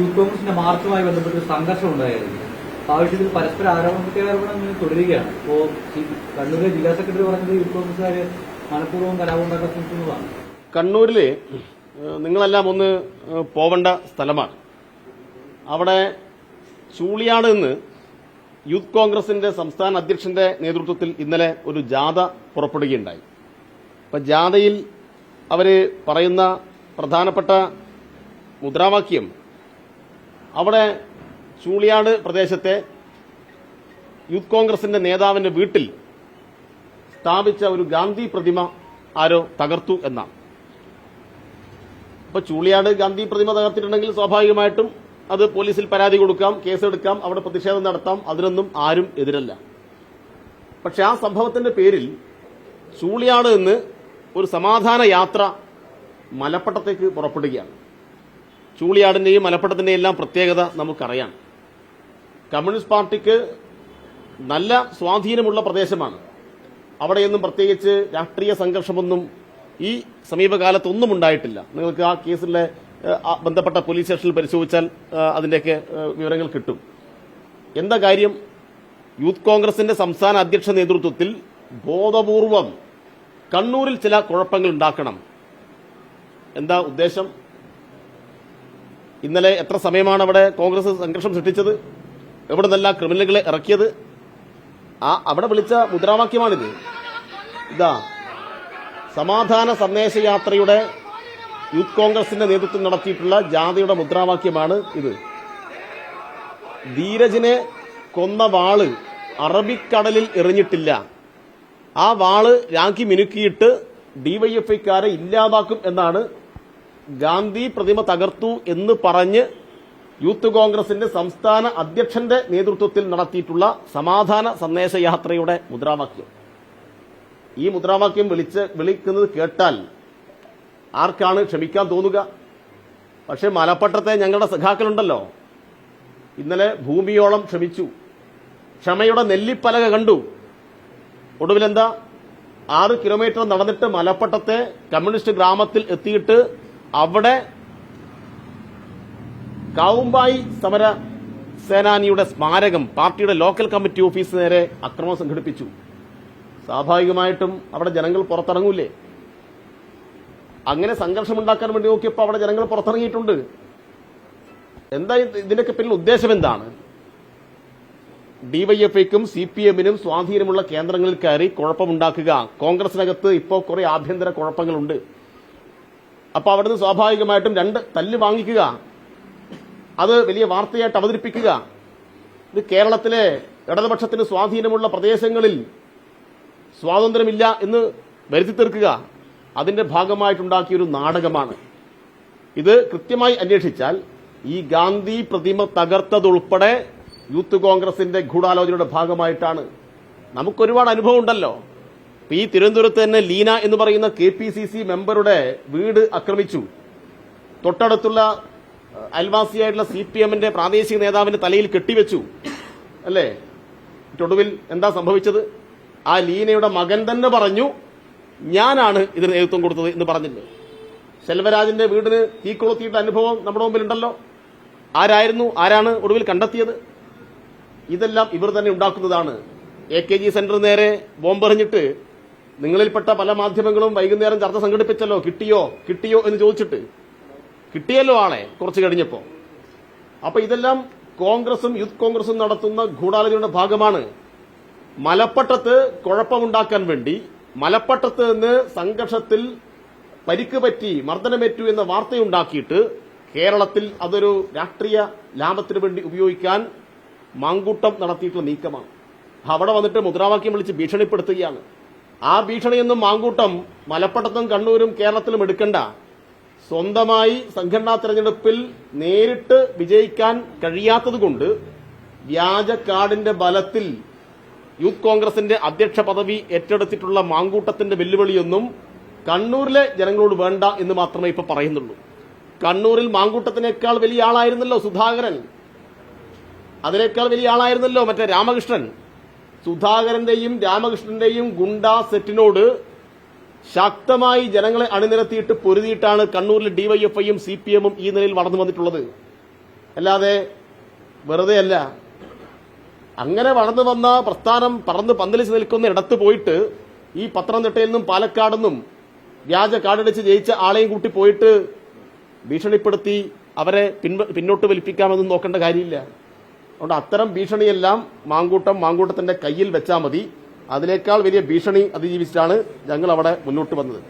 Youth കോൺഗ്രസിന്റെ മാർച്ചുമായി ബന്ധപ്പെട്ട് ഒരു സംഘർഷം ഉണ്ടായിരുന്നു. ആ ആവശ്യത്തിൽ പരസ്പര ആരോപണത്തിനാരോപണം ഇങ്ങനെ തുടരുകയാണ്. ഇപ്പോ കണ്ണൂരിലെ ജില്ലാ സെക്രട്ടറി പറഞ്ഞത് യൂത്ത് കോൺഗ്രസുകാര് മനഃപൂർവം കലാപം ഉണ്ടാക്കാൻ ശ്രമിക്കുന്നതാണ് കണ്ണൂരിൽ നിങ്ങളെല്ലാം ഒന്ന് പോവേണ്ട സ്ഥലമാണ്. അവിടെ ചൂളിയാട് നിന്ന് യൂത്ത് കോൺഗ്രസിന്റെ സംസ്ഥാന അധ്യക്ഷന്റെ നേതൃത്വത്തിൽ ഇന്നലെ ഒരു ജാഥ പുറപ്പെടുകയുണ്ടായി. അപ്പൊ ജാഥയിൽ അവർ പറയുന്ന പ്രധാനപ്പെട്ട മുദ്രാവാക്യം അവിടെ ചൂളിയാട് പ്രദേശത്തെ യൂത്ത് കോൺഗ്രസിന്റെ നേതാവിന്റെ വീട്ടിൽ സ്ഥാപിച്ച ഒരു ഗാന്ധി പ്രതിമ ആരോ തകർത്തു എന്നാണ്. അപ്പൊ ചൂളിയാട് ഗാന്ധി പ്രതിമ തകർത്തിട്ടുണ്ടെങ്കിൽ സ്വാഭാവികമായിട്ടും അത് പോലീസിൽ പരാതി കൊടുക്കാം കേസെടുക്കാം അവിടെ പ്രതിഷേധം നടത്താം അതിനൊന്നും ആരും എതിരല്ല. പക്ഷെ ആ സംഭവത്തിന്റെ പേരിൽ ചൂളിയാട് നിന്ന് ഒരു സമാധാന യാത്ര മലപ്പട്ടത്തേക്ക് പുറപ്പെടുകയാണ്. ചൂളിയാടിന്റെയും മലപ്പുറത്തിന്റെയും എല്ലാം പ്രത്യേകത നമുക്കറിയാം. കമ്മ്യൂണിസ്റ്റ് പാർട്ടിക്ക് നല്ല സ്വാധീനമുള്ള പ്രദേശമാണ്. അവിടെയൊന്നും പ്രത്യേകിച്ച് രാഷ്ട്രീയ സംഘർഷമൊന്നും ഈ സമീപകാലത്തൊന്നും ഉണ്ടായിട്ടില്ല. നിങ്ങൾക്ക് ആ കേസിലെ ബന്ധപ്പെട്ട പോലീസ് സ്റ്റേഷനിൽ പരിശോധിച്ചാൽ അതിന്റെയൊക്കെ വിവരങ്ങൾ കിട്ടും. എന്താ കാര്യം? യൂത്ത് കോൺഗ്രസിന്റെ സംസ്ഥാന അധ്യക്ഷ നേതൃത്വത്തിൽ ബോധപൂർവം കണ്ണൂരിൽ ചില കുഴപ്പങ്ങൾ ഉണ്ടാക്കണം. എന്താ ഉദ്ദേശം? ഇന്നലെ എത്ര സമയമാണ് അവിടെ കോൺഗ്രസ് സംഘർഷം സൃഷ്ടിച്ചത്? എവിടെ നിന്നല്ല ക്രിമിനലുകളെ ഇറക്കിയത്? ആ അവിടെ വിളിച്ച മുദ്രാവാക്യമാണിത്. ഇതാ സമാധാന സന്ദേശയാത്രയുടെ യൂത്ത് കോൺഗ്രസിന്റെ നേതൃത്വം നടത്തിയിട്ടുള്ള ജാഥയുടെ മുദ്രാവാക്യമാണ് ഇത്. ധീരജിനെ കൊന്ന വാൾ അറബിക്കടലിൽ എറിഞ്ഞിട്ടില്ല. ആ വാൾ രാഖി മിനുക്കിയിട്ട് ഡിവൈഎഫ്ഐക്കാരെ ഇല്ലാതാക്കും എന്നാണ് ഗാന്ധി പ്രതിമ തകർത്തു എന്ന് പറഞ്ഞ് യൂത്ത് കോൺഗ്രസിന്റെ സംസ്ഥാന അധ്യക്ഷന്റെ നേതൃത്വത്തിൽ നടത്തിയിട്ടുള്ള സമാധാന സന്ദേശയാത്രയുടെ മുദ്രാവാക്യം. ഈ മുദ്രാവാക്യം വിളിച്ച് വിളിക്കുന്നത് കേട്ടാൽ ആർക്കാണ് ക്ഷമിക്കാൻ തോന്നുക? പക്ഷെ മലപ്പട്ടത്തെ ഞങ്ങളുടെ സഖാക്കളുണ്ടല്ലോ. ഇന്നലെ ഭൂമിയോളം ക്ഷമിച്ചു. ക്ഷമയുടെ നെല്ലിപ്പലക കണ്ടു. ഒടുവിലെന്താ? ആറ് കിലോമീറ്റർ നടന്നിട്ട് മലപ്പട്ടത്തെ കമ്മ്യൂണിസ്റ്റ് ഗ്രാമത്തിൽ എത്തിയിട്ട് അവിടെ കാവുമ്പായി സമര സേനാനിയുടെ സ്മാരകം പാർട്ടിയുടെ ലോക്കൽ കമ്മിറ്റി ഓഫീസ് നേരെ അക്രമം സംഘടിപ്പിച്ചു. സ്വാഭാവികമായിട്ടും അവിടെ ജനങ്ങൾ പുറത്തിറങ്ങൂലേ? അങ്ങനെ സംഘർഷമുണ്ടാക്കാൻ വേണ്ടി നോക്കിയപ്പോൾ അവിടെ ജനങ്ങൾ പുറത്തിറങ്ങിയിട്ടുണ്ട്. എന്താ ഇത്? ഇതിന്റെയൊക്കെ പിന്നിൽ ഉദ്ദേശം എന്താണ്? ഡിവൈഎഫ്ഐക്കും സി പി എമ്മിനും സ്വാധീനമുള്ള കേന്ദ്രങ്ങളിൽ കയറി കുഴപ്പമുണ്ടാക്കുക. കോൺഗ്രസിനകത്ത് ഇപ്പോൾ കുറെ ആഭ്യന്തര കുഴപ്പങ്ങളുണ്ട്. അപ്പൊ അവിടുന്ന് സ്വാഭാവികമായിട്ടും രണ്ട് തല്ല് വാങ്ങിക്കുക. അത് വലിയ വാർത്തയായിട്ട് അവതരിപ്പിക്കുക. ഇത് കേരളത്തിലെ ഇടതുപക്ഷത്തിന് സ്വാധീനമുള്ള പ്രദേശങ്ങളിൽ സ്വാതന്ത്ര്യമില്ല എന്ന് വരുത്തി തീർക്കുക. അതിന്റെ ഭാഗമായിട്ടുണ്ടാക്കിയ ഒരു നാടകമാണ്. ഇത് കൃത്യമായി അന്വേഷിച്ചാൽ ഈ ഗാന്ധി പ്രതിമ തകർത്തതുൾപ്പെടെ യൂത്ത് കോൺഗ്രസിന്റെ ഗൂഢാലോചനയുടെ ഭാഗമായിട്ടാണ്. നമുക്കൊരുപാട് അനുഭവം ഉണ്ടല്ലോ ഈ തിരുവനന്തപുരത്ത് തന്നെ ലീന എന്ന് പറയുന്ന കെ പി സി സി മെമ്പറുടെ വീട് ആക്രമിച്ചു. തൊട്ടടുത്തുള്ള അയൽവാസിയായിട്ടുള്ള സി പി എമ്മിന്റെ പ്രാദേശിക നേതാവിന്റെ തലയിൽ കെട്ടിവെച്ചു. അല്ലേ? ഒടുവിൽ എന്താ സംഭവിച്ചത്? ആ ലീനയുടെ മകൻ തന്നെ പറഞ്ഞു ഞാനാണ് ഇതിന് നേതൃത്വം കൊടുത്തത് എന്ന് പറഞ്ഞില്ലേ? ശെൽവരാജിന്റെ വീടിന് തീ കൊളുത്തിയിട്ട അനുഭവം നമ്മുടെ മുമ്പിലുണ്ടല്ലോ. ആരായിരുന്നു ആരാണ് ഒടുവിൽ കണ്ടെത്തിയത്? ഇതെല്ലാം ഇവർ തന്നെ ഉണ്ടാക്കുന്നതാണ്. എ കെ ജി സെന്റർ നേരെ ബോംബെറിഞ്ഞിട്ട് നിങ്ങളിൽപ്പെട്ട പല മാധ്യമങ്ങളും വൈകുന്നേരം ചർച്ച സംഘടിപ്പിച്ചല്ലോ കിട്ടിയോ കിട്ടിയോ എന്ന് ചോദിച്ചിട്ട്. കിട്ടിയല്ലോ ആളെ കുറച്ച് കഴിഞ്ഞപ്പോ. അപ്പൊ ഇതെല്ലാം കോൺഗ്രസും യൂത്ത് കോൺഗ്രസും നടത്തുന്ന ഗൂഢാലോചനയുടെ ഭാഗമാണ്. മലപ്പട്ടത്ത് കുഴപ്പമുണ്ടാക്കാൻ വേണ്ടി മലപ്പട്ടത്ത് നിന്ന് സംഘർഷത്തിൽ പരിക്ക് പറ്റി മർദ്ദനമേറ്റു എന്ന വാർത്തയുണ്ടാക്കിയിട്ട് കേരളത്തിൽ അതൊരു രാഷ്ട്രീയ ലാഭത്തിന് വേണ്ടി ഉപയോഗിക്കാൻ മാങ്കൂട്ടം നടത്തിയിട്ടുള്ള നീക്കമാണ്. അവിടെ വന്നിട്ട് മുദ്രാവാക്യം വിളിച്ച് ഭീഷണിപ്പെടുത്തുകയാണ്. ആ ഭീഷണിയൊന്നും മാങ്കൂട്ടം മലപ്പുറത്തും കണ്ണൂരും കേരളത്തിലും എടുക്കണ്ട. സ്വന്തമായി സംഘടനാ തെരഞ്ഞെടുപ്പിൽ നേരിട്ട് വിജയിക്കാൻ കഴിയാത്തതുകൊണ്ട് വ്യാജ കാർഡിന്റെ ബലത്തിൽ യൂത്ത് കോൺഗ്രസിന്റെ അധ്യക്ഷ പദവി ഏറ്റെടുത്തിട്ടുള്ള മാങ്കൂട്ടത്തിന്റെ വെല്ലുവിളിയൊന്നും കണ്ണൂരിലെ ജനങ്ങളോട് വേണ്ട എന്ന് മാത്രമേ ഇപ്പൊ പറയുന്നുള്ളൂ. കണ്ണൂരിൽ മാങ്കൂട്ടത്തിനേക്കാൾ വലിയ ആളായിരുന്നല്ലോ സുധാകരൻ. അതിനേക്കാൾ വലിയ ആളായിരുന്നല്ലോ മറ്റേ രാമകൃഷ്ണൻ. സുധാകരന്റെയും രാമകൃഷ്ണന്റെയും ഗുണ്ടാ സെറ്റിനോട് ശക്തമായി ജനങ്ങളെ അണിനിരത്തിയിട്ട് പൊരുതിയിട്ടാണ് കണ്ണൂരിൽ ഡിവൈഎഫ്ഐയും സി പി എമ്മും ഈ നിലയിൽ വളർന്നു വന്നിട്ടുള്ളത്. അല്ലാതെ വെറുതെ അല്ല അങ്ങനെ വളർന്നു വന്ന പ്രസ്ഥാനം പറന്ന് പന്തലിച്ച് നിൽക്കുന്ന ഇടത്ത് പോയിട്ട് ഈ പത്തനംതിട്ടയിൽ നിന്നും പാലക്കാട് നിന്നും വ്യാജ കാർഡടിച്ച് ജയിച്ച ആളെയും കൂട്ടി പോയിട്ട് ഭീഷണിപ്പെടുത്തി അവരെ പിന്നോട്ട് വലിപ്പിക്കാമെന്നും നോക്കേണ്ട കാര്യമില്ല. അതുകൊണ്ട് അത്തരം ഭീഷണിയെല്ലാം മാങ്കൂട്ടം മാങ്കൂട്ടത്തിന്റെ കയ്യിൽ വെച്ചാൽ മതി. അതിനേക്കാൾ വലിയ ഭീഷണി അതിജീവിച്ചിട്ടാണ് ഞങ്ങൾ അവിടെ മുന്നോട്ട് വന്നത്.